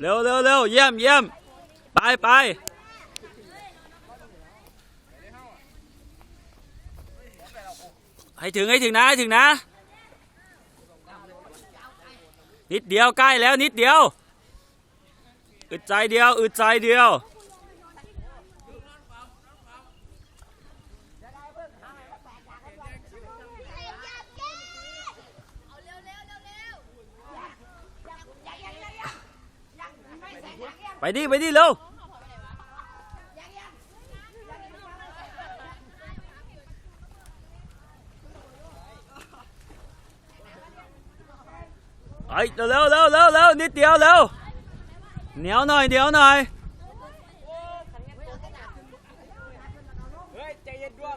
เร็วเร็วเร็วเยี่ยมเยี่ยมไปไปให้ถึงให้ถึงนะให้ถึงนะ นิดเดียวใกล้แล้วนิดเดียว อึดใจเดียว อึดใจเดียว ไปดิไปดิเร็วไอ้เร็วเร็วเร็วเร็วนิดเดียวเร็วเหนียวหน่อยเหนียวหน่อยเฮ้ยใจเย็นดวง